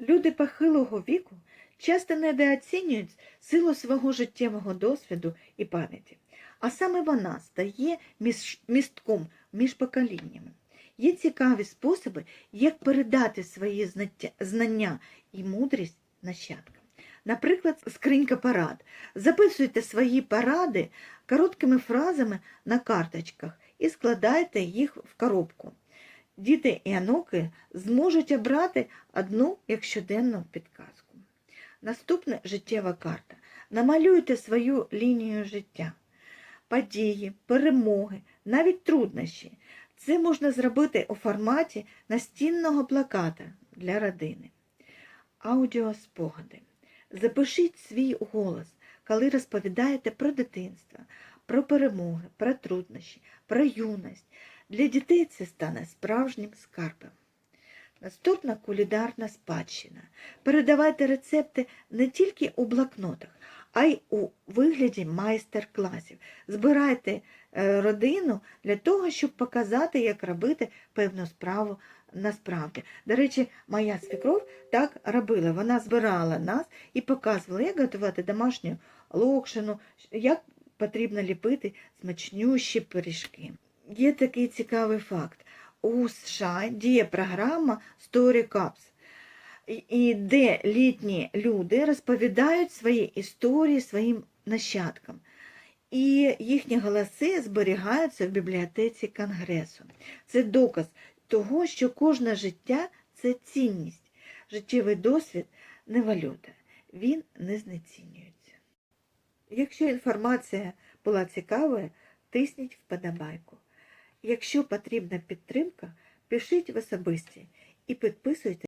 Люди похилого віку часто недооцінюють силу свого життєвого досвіду і пам'яті, а саме вона стає містком між поколіннями. Є цікаві способи, як передати свої знання і мудрість нащадкам. Наприклад, скринька парад. Записуйте свої поради короткими фразами на карточках і складайте їх в коробку. Діти і онуки зможуть обрати одну як щоденну підказку. Наступне життєва карта. Намалюйте свою лінію життя, події, перемоги, навіть труднощі. Це можна зробити у форматі настінного плаката для родини. Аудіоспогади. Запишіть свій голос, коли розповідаєте про дитинство, про перемоги, про труднощі, про юність. Для дітей це стане справжнім скарбом. Наступна кулінарна спадщина. Передавайте рецепти не тільки у блокнотах, а й у вигляді майстер-класів. Збирайте е, родину для того, щоб показати, як робити певну справу насправді. До речі, моя свекров так робила. Вона збирала нас і показувала, як готувати домашню локшину, як потрібно ліпити смачнющі пиріжки. Є такий цікавий факт. У США діє програма Story Cups, і- де літні люди розповідають свої історії своїм нащадкам. І їхні голоси зберігаються в бібліотеці Конгресу. Це доказ того, що кожне життя це цінність. Життєвий досвід не валюта, він не знецінюється. Якщо інформація була цікавою, тисніть вподобайку. Якщо потрібна підтримка, пишіть в особисті і підписуйтесь.